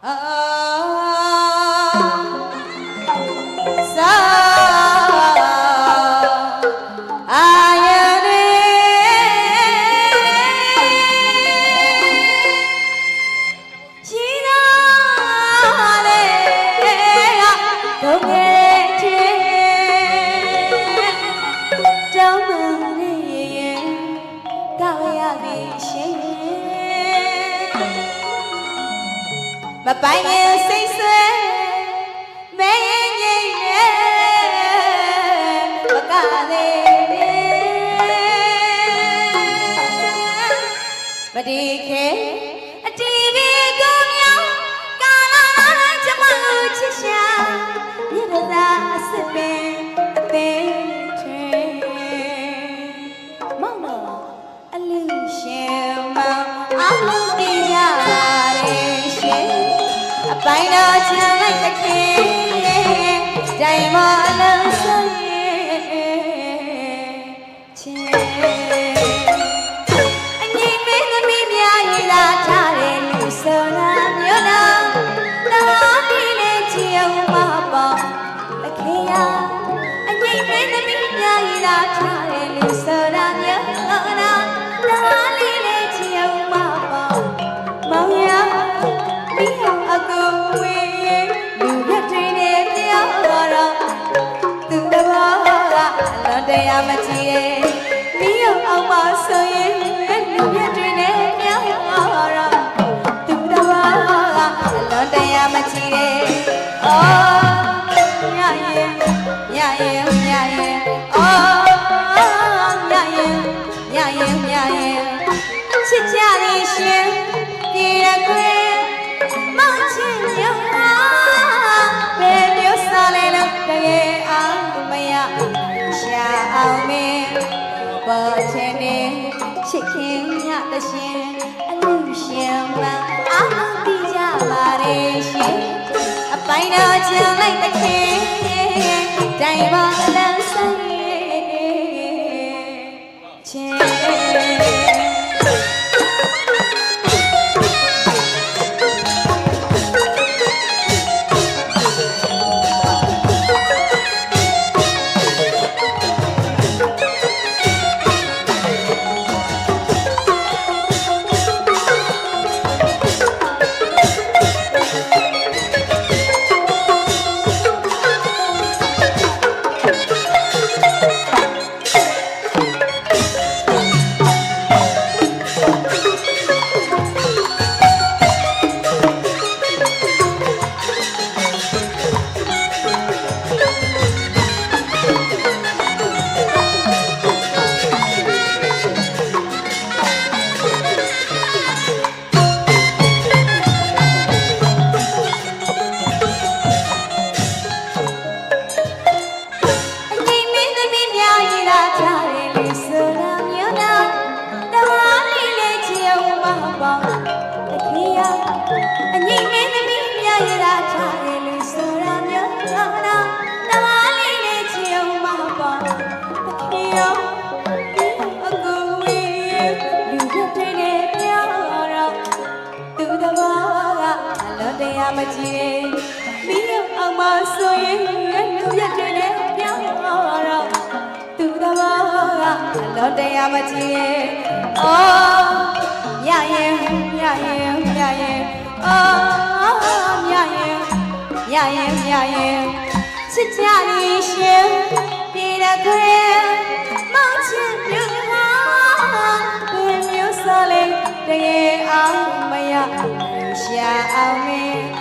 Oh. နာချင်လိုက်တဲ့ခင်တိုင်မလန်း ပေါ်ချင်နေချစ်ခင်ရတရှင်အလူရှင်မှအာမတိကြပါရဲ့ရှင် ပိုင်တော်ချင်လိုက်တဲ့ခင်တိုင်မောအလန်းဆိုင်ချင် မကြည့်မီးရောအောင်မဆိုရင်ရဲ့လူရက်တွေလည်းပြောင်းတော့သူတဘာကအလောတရားမကြည့်အော်ရရင်ရရင်ရရင်အော်ရရင်ရရင်ရရင်ချစ်ကြနေရှင်ပြည်ရခွေမောင်ချင်ပြုဟာဘယ်မျိုးစလဲတရေအောင်မရရှာအောင်မင်း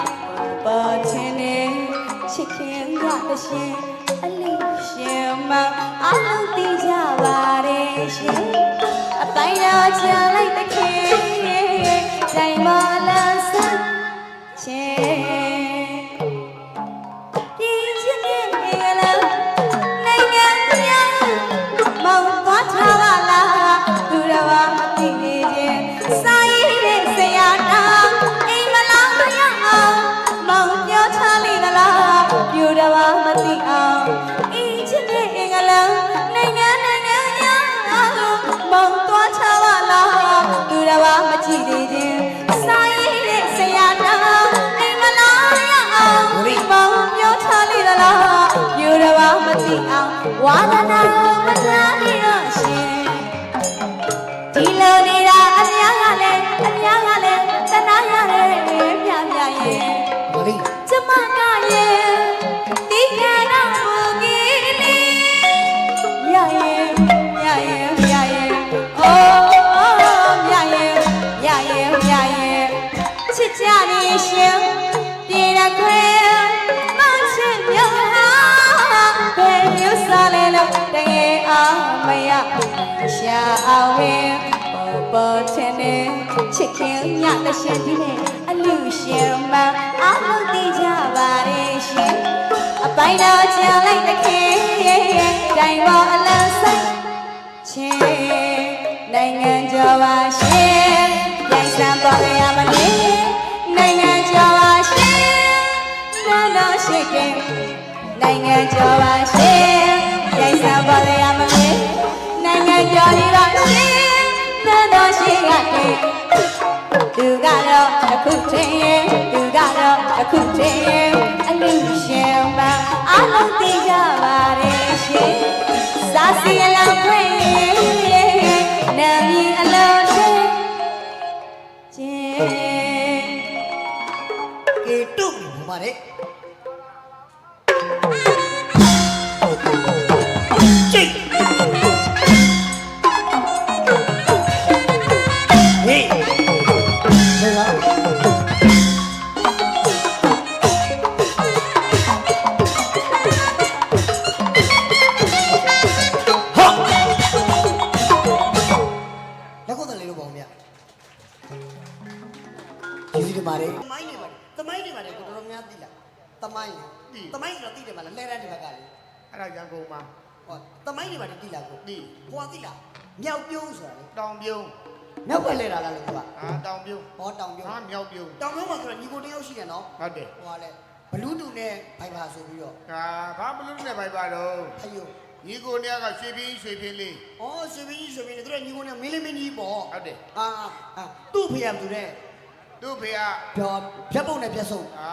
မရှင်အလေးရှင်မအလုပ်တည်ကြပါလေရှင်အပိုင်တော်ချလိုက်တဲ့ခင်တိုင်မလာစချင် သိအောင်ဝါဒနာကိုမထားမိတော့ရှင်ဒီလိုနေတာအများကလည်းအများကလည်းတနာရတယ်ပြပြရဲ့မလေးကျမကရဲ့ဒီကရမူကြီးလေးမြရဲ့မြရဲ့မြရဲ့အိုးမြရဲ့မြရဲ့မြရဲ့ချစ်ကြနေရှင် မရရှာအောင်ဝင်ပေါ်ပေါ်ချင်နေချစ်ခင်ညတရှင်ဒီနဲ့အလူရှင်မအားလုံးသိကြပါရဲ့ရှင်အပိုင်းတော်ချင်လိုက်တခင်တိုင်ပေါ်အလန်းဆိုင်ချင်းနိုင်ငံကျော်ပါရှင်ရိုက်စံပေါ်ရမလေးနိုင်ငံကျော်ပါရှင်နန်းတော်ရှိကင်နိုင်ငံကျော်ပါ နိုင်ငံကျော်ဒီပါရှင်နန်းတော်ရှိကင်သူကတော့အခုချင်းရဲ့သူကတော့အခုချင်းရဲ့အလူရှင်မအားလုံးသိကြပါတယ်ရှင်စားစီအလောက်ခွင့်ရဲ့နာမည်အလုံးချင်းချင်းကေတုတ်နေပါတဲ့ မြောက်ဘက်လဲတာလားလို့ကဟာတောင်ပြုံးဟောတောင်ပြုံးဟာမြောက်ပြုံးတောင်ပြုံးမှာဆိုတော့ညီကိုတယောက်ရှိတယ်နော်ဟုတ်တယ်ဟိုကလေဘလူးတူနဲ့ဘိုင်ဘာဆိုပြီးတော့ဟာဘာမလို့နဲ့ပိုက်ပါတော့အယုညီကိုနေကရွှေပြင်းရွှေပြင်းလေးဩဆွေမင်းကြီးဆွေမင်းကြီးတို့ညီကိုနဲ့မင်းလေးမင်းကြီးပေါ့ဟုတ်တယ်အာအာသူ့ဖေရသူနဲ့သူ့ဖေကပြောဖြတ်ပုံနဲ့ဖြတ်ဆုံးအာ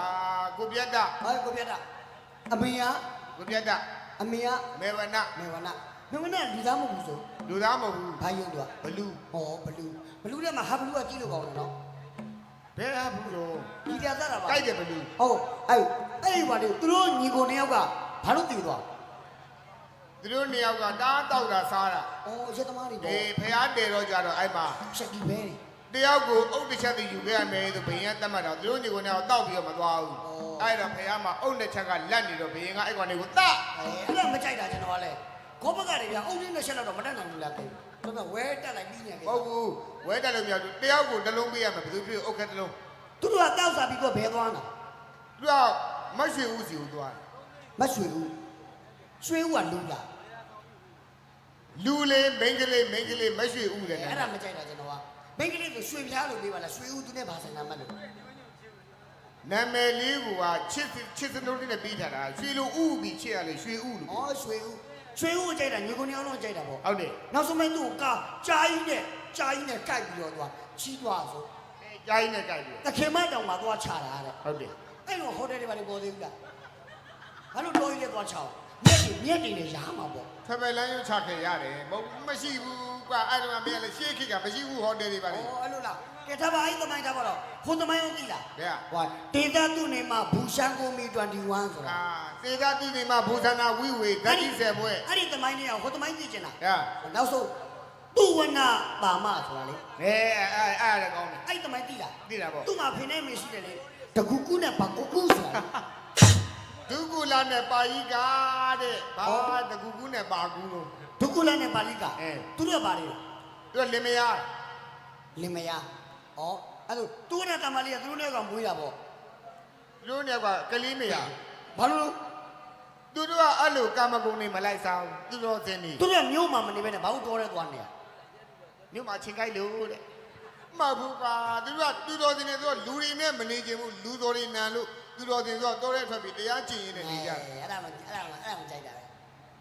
ကိုပြတ်တာဟောကိုပြတ်တာအမေကကိုပြတ်တာအမေကမေဝနမေဝနာမေဝနာလူသားမဟုတ်ဘူးဆို လူသားမဟုတ်ဘူးဘာယုံတော့ဘလူဟောဘလူးဘလူးထဲမှာဟာဘလူးကကြည့်လို့ကောင်းတယ်နော်ဘယ်ဟာဘူးတော့ဒီတရားသားတာပါကြိုက်တယ်ဘလူဟုတ်အဲ့အဲ့ဒီပါလေသူတို့ညီကိုနှစ်ယောက်ကဘာလို့တည်သွားသူတို့နှစ်ယောက်ကတားတောက်တာစားတာဩရက်သမားတွေအေးပေါ့ဖះတယ်တော့ကြတော့အဲ့မှာချက်ကြီးပဲတယောက်ကိုအုတ်တစ်ချက်တည်းယူခဲ့ရမယ်ဆိုဘယင်ကတတ်မှတ်တော့သူတို့ညီကိုနေကတောက်ပြီးတော့မသွားဘူးအဲ့တော့ဖះမှာအုတ်တစ်ချက်ကလက်နေတော့ဘယင်ကအဲ့ကောင်တွေကိုတတ်အဲအဲ့ဒါမကြိုက်တာကျွန်တော်ကလည်း ခေါဘက်ကတွေဗျအုံးလေးနဲ့ချက်တော့မတက်နိုင်ဘူးလားတဲ့တော်တော်ဝဲတက်လိုက်ပြီးနေတယ်မဟုတ်ဘူးဝဲတက်လို့မရဘူးတယောက်ကိုတစ်လုံးပေးရမယ်ဘယ်သူဖြစ်အုတ်ခက်တစ်လုံးသူတို့ကတောက်စားပြီးတော့ဘဲသွားတာသူကမရွှေဦးစီကိုသွားတယ်မရွှေဘူးရွှေဦးကလူလားလူလေးမိန်းကလေးမိန်းကလေးမရွှေဦးတယ်အဲ့နဲ့ဒါမကြိုက်တာကျွန်တော်ကမင်းကလေးကိုရွှေပြားလို့လေးပါလားရွှေဦးသူနဲ့ဘာဆိုင်တာမှတ်လို့နာမည်လေးကချစ်ချစ်စနိုးလေးနဲ့ပြီးထားတာရွှေလိုဥပြီးချစ်ရလေရွှေဥလို့ဩရွှေဦး ရွှေဦးကိုကြိုက်တာညီကိုနှစ်ယောက်လုံးကြိုက်တာပေါ့ဟုတ်တယ်နောက်ဆုံးမဲ့သူ့ကိုကာကြားကြီးနဲ့ကြားကြီးနဲ့ကြိုက်ပြီးတော့သူကချီးသွားဆိုအဲကြားရင်နဲ့ကြိုက်တယ်တခင်မတောင်မှာသွားချတာတဲ့ဟုတ်တယ်အဲ့တော့ဟိုတယ်တွေဘာတွေပေါ်သေးဘူးလားဘာလို့တော်ကြီးလဲသွားချောင်းမြက်တွေမြက်တွေနဲ့ရားမှာပေါ့ဖပယ်လန်းရုံချခဲ့ရတယ်မဟုတ်မရှိဘူးကွာအဲ့ဒါမှမင်းလည်းရှေးခေတ်ကမရှိဘူးဟိုတယ်တွေပါလေဩအဲ့လိုလား ကဲထားပါအဲ့သမိုင်းထားပါတော့ဟိုသမိုင်းအောင်သိလားဘယ်ကဟိုဒေတာသူနေမှာဘူရှန်ကိုမီ21ဆိုတာအာသေသာတိနေမှာဘူဇနာဝိဝေဓာတိဆယ်ပွဲအဲ့ဒီသမိုင်းလေးကဟိုသမိုင်းသိချင်တာဟဲ့နောက်ဆုံးသူဝနာပါမဆိုတာလေအဲအဲအဲ့ဒါကောင်းတယ်အဲ့သမိုင်းသိလားသိတာပေါ့သူ့မှာဖိနေမရှိတယ်လေတကူကူနဲ့ဘာကူကူဆိုတာလေဒုက္ကူလာနဲ့ပါဠိကာတဲ့ဘာတကူကူနဲ့ပါကူလို့ဒုက္ကူလာနဲ့ပါဠိကအဲသူတို့ကပါလေသူကလင်မယားလင်မယား ဩအဲ့တော့သူနဲ့တမလေးကသူတို့နဲ့ကမွေးတာပေါ့သူတို့နဲ့ကကလေးမရဘာလို့သူတို့ကအဲ့လိုကာမဂုဏ်တွေမလိုက်ဆောင်သူတော်စင်နေသူတို့ကမြို့မှာမနေဘဲနဲ့ဘာလို့တော်တဲ့သွားနေရမြို့မှာချင်းကိုက်လို့တဲ့မဟုတ်ဘူးပါသူတို့ကသူတော်စင်နေသူကလူတွေနဲ့မနေချင်ဘူးလူတော်တွေနန်လို့သူတော်စင်ဆိုတော့တော်တဲ့ထွက်ပြီးတရားကျင့်ရင်းနဲ့နေကြတယ်အဲ့ဒါမှအဲ့ဒါမှအဲ့ဒါမှကြိုက်တာပဲ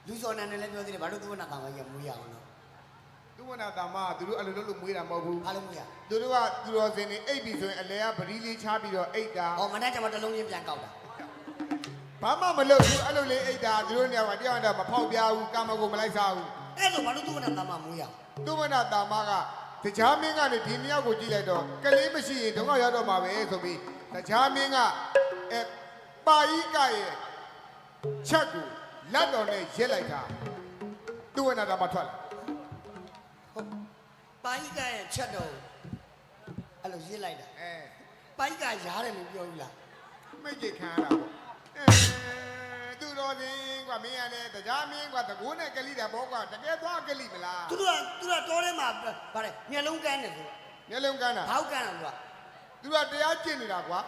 လူစော်နန်နဲ့လည်းပြောသေးတယ်ဘာလို့သူ့နာကောင်ကြီးကမွေးရအောင်လို့ သူဝနာတာမကသူတို့အဲ့လိုလုပ်လို့မွေးတာမဟုတ်ဘူးဘာလို့မွေးရသူတို့ကသူတော်စင်းနေအိပ်ပြီးဆိုရင်အလဲကပရိလေးချပြီးတော့အိတ်တာဟောမနေ့ကမှတလုံးချင်းပြန်ကောက်တာဘဘာမှမလုပ်ဘူးအဲ့လိုလေးအိတ်တာသူတို့နေရာမှာတရားတော်မဖောက်ပြဘူးကာမဂုဏ်မလိုက်စားဘူးအဲ့လိုဘာလို့သူ့မနာတမမွေးရသူမနာတာမကတရားမင်းကနေဒီမြောက်ကိုကြည့်လိုက်တော့ကလေးမရှိရင်ဒုက္ခရောက်တော့မှာပဲဆိုပြီးတရားမင်းကအဲပါဤကရဲ့ချက်ကိုလက်တော်နဲ့ရက်လိုက်တာသူဝနာတာမထွက်လာ ပါဠိကရဲ့ချက်တော့အဲ့လိုရေးလိုက်တာအဲပါဠိကရားတယ်လို့ပြောဘူးလားမိတ်ကြီးခံရတာပေါ့အဲသူတော်စင်ကမင်းရတဲ့တရားမင်းကတကိုးနဲ့ကလိတယ်ဘောကတကယ်သွားကလိမလားသူတို့ကသူတို့ကတောထဲမှာဗါတယ်မျက်လုံးကန်းတယ်ဆိုမျက်လုံးကန်းတာဘောက်ကန်းတယ်သူကသူတို့တရားကျင့်နေတာကွာ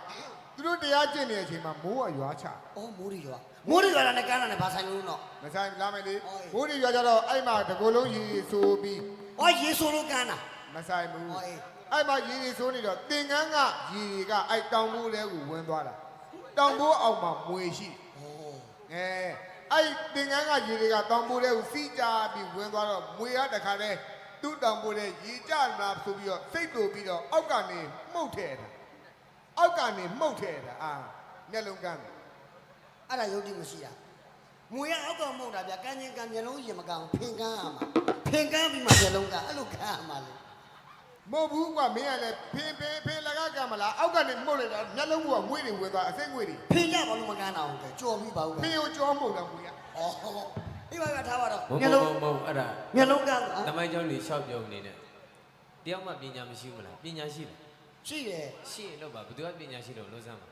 သူတို့တရားကျင့်နေတဲ့အချိန်မှာမိုးကရွာချအော်မိုးရီရွာမိုးရီရွာနဲ့ကန်းတာနဲ့ဘာဆိုင်လို့တော့မဆိုင်လာမယ်လေဟုတ်ပြီမိုးရီရွာကြတော့အဲ့မှာတကိုယ်လုံးရီရီဆိုပြီး။ အော်ရေဆိုလို့ကန်းတာ မဆိုင်ဘူးဟုတ်အေးအဲ့မှာရီရီဆိုနေတော့သင်္ကန်းကရီရီကအဲ့တောင်ပိုးတဲကိုဝင်သွားတာတောင်ပိုးအောင်မှာမွေရှိ။အော်အဲအဲ့သင်္ကန်းကရီရီကတောင်ပိုးတဲကိုစီးကြပြီးဝင်သွားတော့မွေရတခါတည်းသူ့တောင်ပိုးတဲရီကြလာဆိုပြီးတော့စိတ်တူပြီးတော့အောက်ကနေမှုတ်ထဲတာအောက်ကနေမှုတ်ထဲတာအာမျက်လုံးကန်းတယ်အဲ့ဒါယုတ်တိမရှိတာ။ မွေရအောက်ကမဟုတ်တာဗျကန်းချင်းကန်းမျက်လုံးရင်မကန်းဖင်ကန်းရမှာ။ဖင်ကန်းပြီးမှမျက်လုံးကန်းအဲ့လိုကန်းရမှာလေမဟုတ်ဘူးကွာမင်းကလည်းဖင်ဖင်ဖင်လကကမလားအောက်ကနေမှုတ်လိုက်တာမျက်လုံးကငွေတွေဝင်သွားအစိမ့်ငွေတွေ။ဖင်ကြဘာလို့မကန်းအောင်လဲကြော်ပြီးပါဦးဖလားင်ကိုကြောမှုတ်တယ်ငွေက။အော်ဒီမှာကထားပါတော့မဟုတ်မျက်မလုံးဟုတ်မဟုတ်အဲ့ဒါမျက်လုံးကန်းတမိုင်းကျောင်းလေးရှောက်ပြုံနေနဲ့တယောက်မှပညာမရှိဘူးမလားပညာရှိတယ်ရှိတယ်ရှိရင်တော့ပါဘယ်သူကပညာရှိလို့လုံးစမ်းပါ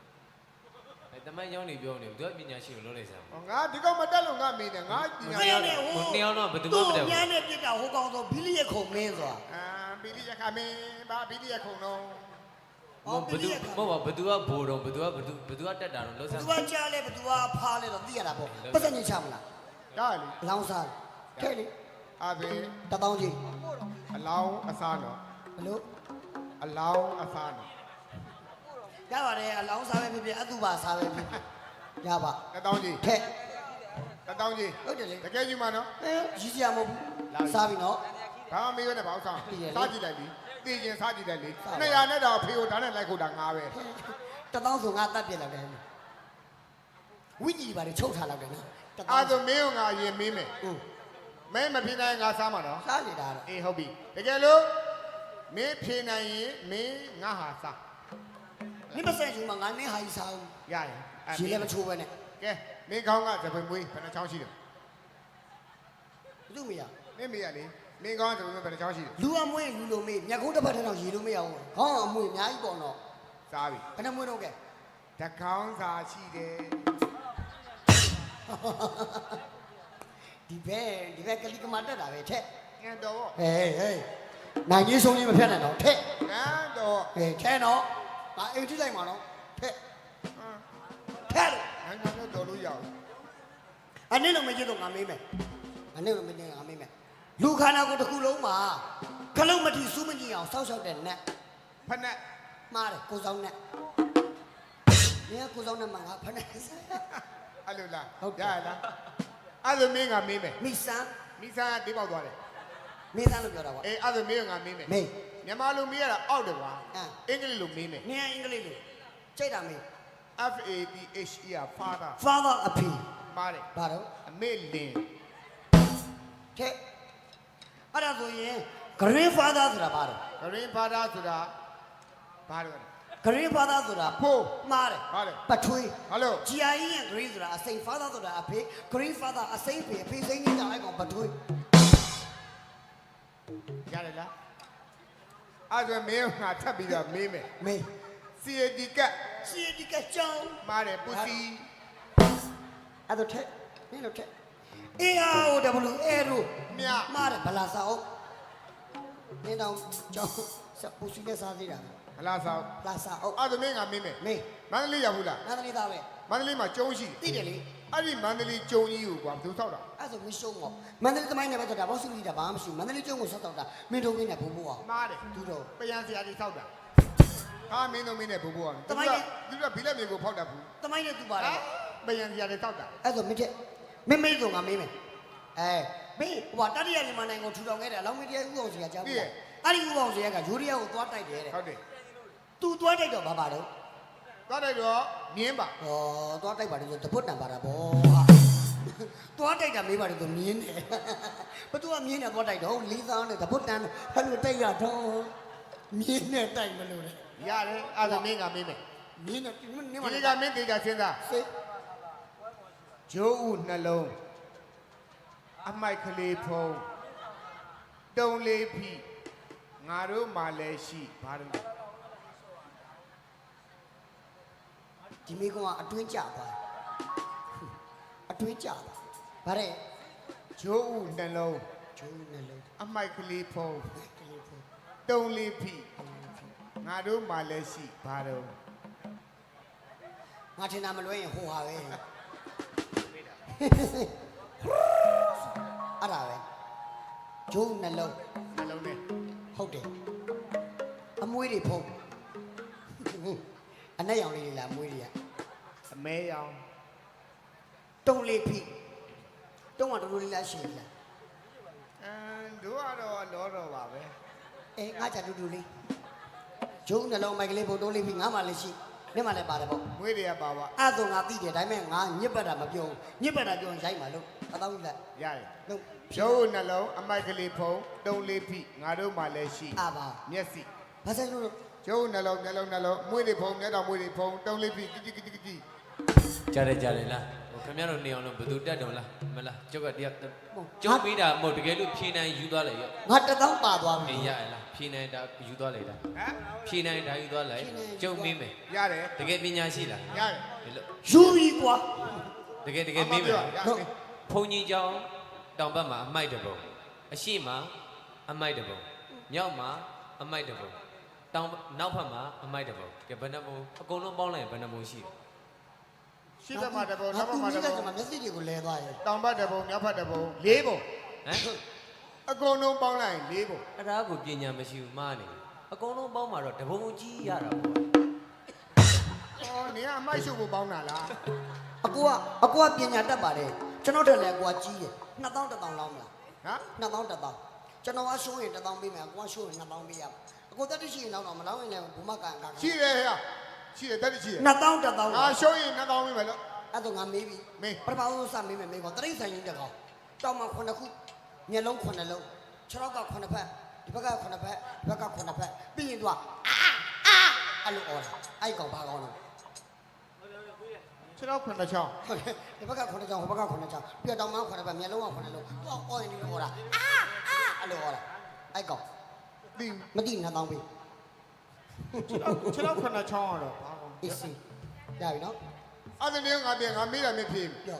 အဲတမိုင်းကျောင်းလေးပြောနေဘယ်သူကပညာရှိလို့လုံးလိုက်စမ်းပါဟောငါဒီကောင်မတက်လို့ငါမင်းနဲ့ငါပညာ။ဘယ်ရနဲ့ဟိုနှစ်ယောက်တော့ဘယ်သူမှမတတ်ဘူးညနေပြစ်တာဟိုကောင်ဆိုဘီလီရဲ့ခုံမင်းဆိုတာအာဘီလီရခမင်းဘာဘီလီရခုံတော့မဟုတ်ဘယ်သူမဟုတ်ပါဘယ်သူကဘိုးတော့ဘယ်သူကဘယ်သူဘယ်သူကတက်တာတော့လုံးဘစသူမ်းကကြားလဲဘသူကဖားလဲတော့သိရတာပေါ့။ပတ်စံညချမလားဒါလေ။လောင်းစားထဲလေအာဘင်တပေါင်းကြီးအလောင်းအစားတော့ဘလို့အလောင်းအစားတော့ ရပါတယ်အလောင်းစားပဲဖြစ်ဖြစ်အတုပါစားပဲဖြစ်ဖြစ်ရပါတတောင်းကြီးထက်တတောင်းကြီးဟုတ်တယ်လေတကယ်ကြီးမနော်အဲရည်စရာမဟုတ်ဘူးစားပြီနော်ဘာမှမေးရနဲ့ဘာအောင်စားသိတယ်လေစားကြည့်လိုက်ပြီတည်ရင်စားကြည့်လိုက်လေစားပါ200နဲ့တော့ဖေကိုဒါနဲ့လိုက်ခုတာငါပဲတသောဆိုငါတတ်ပြစ်လောက်တယ်ဝိကြီးပါလေချုပ်ထားလောက်တယ်နော်တသောအာဆိုမင်းကငါရင်မေးမယ်ဟုတ်မင်းမဖြစ်နိုင်ငါစားမှာနော်စားနေတာတော့အေးဟုတ်ပြီတကယ်လို့မင်းဖြေနိုင်ရင်မင်းငါဟာစား နိမဆက်ရှင်မှာငါနေဟာကြီးစားဦးရရင်အဲ့ရေလည်းမချိုးပဲနဲ့ကဲမင်းကောင်းကသပွင့်မွေးဘယ်နှချောင်းရှိတယ်ဘသူမရမင်းမေးရလေမင်းကောင်းကသပွင့်မွေးဘယ်နှချောင်းရှိတယ်လူအမွေးလူလိုမေးမြက်ကုန်းတစ်ဖက်ထက်တော့ရေလို့မရဘူးခေါင်းအမွေးအများကြီးပေါ့နော်စားပြီဘယ်နှမွေးတော့ကဲတကောင်းစာရှိတယ်ဒီဘက်ဒီဘက်ကလိကမာတက်တာပဲထက်ငန်တော်ဟေးဟေးနိုင်ကြီးဆုံးကြီးမဖြတ်နဲ့တော့ထက်ငန်တော်ဟေးထဲတော့ ငါအိမ်ထိလိုက်မှာနော်ထက်ထက်လို့ငန်တော်တော်လို့ရအောင်အနည်းလုံးမကျတော့ငါမေးမယ်အနည်းလုံးမကျငါမေးမယ်လူခန္ဓာကိုယ်တစ်ခုလုံးမှာခလုံးမထီစူးမကြည့်အောင်စောက်ရှောက်တဲ့နက်ဖက်နဲ့မှားတယ်ကိုဆောင်နက်နေကကိုဆောင်နက်မှာငါဖက်နဲ့ဆိုင်အဲ့လိုလားဟုတ်တယ်ရလားအဲ့လိုမင်းကမေးမယ်မိစမ်းမိစားကတေးပေါက်သွားတယ်မင်းသားလို့ပြောတာကွာအေးအဲ့လိုမင်းကငါမေးမယ်မေး မြန်မာလိုမေးရတာအောက်တယ်ကွာအမ်အင်္ဂလိပ်လိုမေးမယ်နေအင်္ဂလိပ်လိုကြိတ်တာမေး F A T H E R father father အဖေမားတယ်ဘာတော့အမေလင်တဲ့အဲ့ဒါဆိုရင် green father ဆိုတာဘာတော့ green father ဆိုတာဘာလို့လဲ green father ဆိုတာဖိုးမှားတယ်ဘာလဲပထွေးဘာလို့ GIE ရဲ့ green ဆိုတာအစိမ်း father ဆိုတာအဖေ green father အစိမ်းဖေအဖေစိမ်းကြီးကြောင်လိုက်ကောင်ပထွေးရတယ်လား အဲ့ဒါမင်းကငါထပ်ပြီးတော့မေးမယ်မေး C A D ကစီဒီကကြောင်မားတယ်ပူစီအဲ့တော့ထက်မင်းတို့ထက် AROW arrow မြမှားတယ်ဗလာစာအုပ်မင်းတော့ကြောင်စပူစီနဲ့စားသေးတာမလားဆောင်ဗလာစာအုပ်အဲ့ဒါမင်းကမေးမယ်မေးမန္တလေးရောက်ဘူးလားနန္ဒလေးသားပဲမန္တလေးမှာကျုံးရှိတယ်သိတယ်လေ အဲ့ဒီမန္တလေးကျုံကြီးကိုကွာဘယ်သူဆောက်တာအဲ့ဆိုမင်းရှုံးမော်မန္တလေးသမိုင်းနဲ့ပဲတော့ဘောက်စုကြီးတာဘာမှမရှိဘူးမန္တလေးကျုံကိုဆက်တော့တာမင်းတို့မင်းနဲ့ဘုံဘိုးအောင်မားတယ်သူတော့ပယံဆရာကြီးဆောက်တာဟာမင်းတို့မင်းနဲ့ဘိုးဘိုးအောင်တမိုင်းနဲ့ သူကဘီလက်မြေကိုဖောက်တတ်ဘူးသမိုင်းနဲ့သူပါတယ်ပယံဆရာကြီးဆောက်တာအဲ့ဆိုမင်းချက်မင်းမေးဆိုငါမေးမယ်အဲမေးဟိုတတိယမြန်မာနိုင်ငံကိုထူထောင်ခဲ့တဲ့အလောင်းမတရားဥအောင်စီကကြားဘူးအဲ့ဒီဥအောင်စီကယူရီးယားကိုသွားတိုက်တယ်တဲ့ဟုတ်တယ်သူသွားတိုက်တော့ဘာပါတော့ သသွားတိုက်တော့မြင်းပါဩသွားတိုက်ပါတယ်ဆိုတပုတ်တန်ပါတာဗောသွားတိုက်တာမေးပါတယ်ဆိုမြင်းတယ်ဘသူကမြင်းတယ်သွားတိုက်တော့လေးသားနဲ့တပုတ်တန်ဟဲ့လိုတိုက်ရတော့မြင်းနဲ့တိုက်မလို့လေရတယ်အဲ့ဒါမင်းကမေးမယ်မြင်းနဲ့နင်းမဒီလေးကမင်းတေချာစဉ်းစားစေးဂျိုးဥနှလုံးအမိုက်ကလေးဖုံးတုံလေးဖိငါတို့မှလည်းရှိဘာလို့ ဒီမိကောင်ကအတွင်းကြသွားအတွင်းကြသွားဗါတဲ့ဂျိုးဥနှလုံးကျိုးနဲ့လုံးအမိုက်ကလေးဖုံးကလေးဖုန်းတုံလေးဖိငါတို့မှလည်းရှိဘာလို့ငါထင်တာမလွဲရင်ဟိုဟာပဲအဲ့ဒါပဲကျိုးနှလုံးနှလုံးနဲ့ဟုတ်တယ်အမွေးတွေဖုံး အနက်ရောင်လေးတွေလားအမွေးတွေကအမဲရောင်တုံးလေးဖိတုံးကတော်တော်လေးလားရှိလားအမ်တို့ကတော့လောတော့ပါပဲအေးငါချာတူတူလေးကျိုးနှလုံးမိုက်ကလေးဖုံးတုံးလေးဖိငါမှလည်းရှိမျက်မှလည်းပါတယ်ပေါ့မွေးတွေကပါပါအဲ့ဒါငါသိတယ်ဒါပေမဲ့ငါညစ်ပတ်တာမပြောဘူးညစ်ပတ်တာပြောရင်ရိုက်မှာလို့အတောင်းကြီးလိုက်ရတယ်လို့ဂျိုးဥနှလုံးအမိုက်ကလေးဖုံးတုံလေးဖိငါတို့မှလည်းရှိအာပါမျက်စိ ဘာဆိုင်လို့ကျုံနှလုံးနှလုံးနှလုံးမွေးတွေဖုံမျက်တော်မွေးတွေဖုံတုံးလေးပြီကြည့်ကြည့်ကြည့်ကြည့်ကြားတယ်ကြားတယ်လားဟိုခင်ဗျားတို့နေအောင်လို့ဘယ်သူတက်တော့လားမလားကျုပ်ကတရားကျုပ်ပြီးတာမဟုတ်တကယ်လို့ဖြေနိုင်ယူသွားလိုက်ရောငါတစ်သောင်းပါသွားပြီအေးရရလားဖြေနိုင်တာယူသွားလိုက်တာဟမ်ဖြေနိုင်တာယူသွားလိုက်ကျုပ်မင်းမယ်ရတယ်တကယ်ပညာရှိလားရတယ်ဘယ်လိုယူပြီကွာတကယ်တကယ်မင်းမယ်ရဟုတ်ဘုံကြီးကျောင်းတောင်ဘက်မှာအမိုက်တပုံအရှိမှာအမိုက်တပုံမြောက်မှာအမိုက်တပုံ တောင်နောက်ဘက်မှာအမိုက်တပုံကဲဘယ်နှပုံအကုန်လုံးပေါင်းလိုက်ရင်ဘယ်နှပုံရှိလဲရှိဘက်မှာတပုံနောက်ဘက်မှာတငါပုံသူမိကမျက်စိတွေကိုလဲသွားရဲ့တောင်ဘက်တပုံမြောက်ဘက်တပုံလေးပုံဟမ်အကုန်လုံးပေါင်းလိုက်ရင်လေးပုံအဲ့ဒါကိုပညာမရှိဘူးမှားနေတယ်အကုန်လုံးပေါင်းမှာတော့တပုံကြီးရတာပေါ့အော်နေကအမိုက်ရှုပ်ကိုပေါင်းတာလားအကူကအကူကပညာတတ်ပါတယ်ကျွန်တော်တက်လဲအကူကကြီးတယ်2000 1000လောင်းမလားဟမ်2000 1000ကျွန်တော်ကရှိုးရင်1000ပေးမယ်အကူကရှိုးရင်2000ပေးရမယ် အကူတက်တရှိရင်လောင်းတော့မလောင်းရင်လည်းဘုမကန်က ရှိတယ်ဟဲ့ရှိတယ်တက်တရှိတယ် 2000 1000 ငါရှုံးရင်နှစ်တောင်းပြီမယ်လို့ အဲ့တော့ငါမေးပြီ မေး ပထမဆုံးစမေးမယ်မေးကောတရိတ်ဆိုင်ကြီးတက်ကောတောင်းမှ9ခုမျက်လုံး9လုံးခြေထောက်က9ဖက်ဒီဘက်က9ဖက်ဒီဘက်က9ဖက်ပြီးရင်သူကအာအာအဲ့လိုអော်တာအဲ့ကောင်ဘာကောင်းလဲ ခြေတော့ခွန်းတစ်ချောင်း ဟုတ်တယ်ဒီဘက်က9ချောင်းဟိုဘက်က9ချောင်းပြတောင်းမှ9ဖက်မျက်လုံးက9လုံးသူကអော်ရင်ဒီလိုអော်တာအာအာအဲ့လိုអော်တာအဲ့ကောင် ဒီမတိ2000ပေးခြေတော့ခြေတော့ခွန်းတစ်ချောင်းကတော့ဘာကောအေးစီရပြီနော်အဲ့ဒါမျိုးငါပြင်ငါမေးတာမဖြစ်ပြော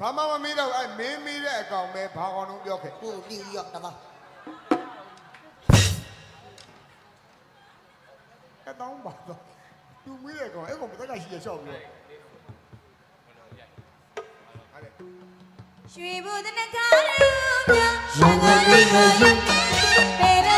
ဘာမှမမေးတော့အဲ့မင်းမေးတဲ့အကောင်ပဲဘာကောင်လုံးပြောခဲ့ဟိုတီးရောတသားအတောင်းပါတော့သူမေးတဲ့အကောင်အဲ့ကောင်ဘယ်တက်ကရှိရရှောက်ပြီးတော့ရွှေဘုဒ္ဓနဂါရုမြရန်ကုန်လေးကိုယူ ပေရ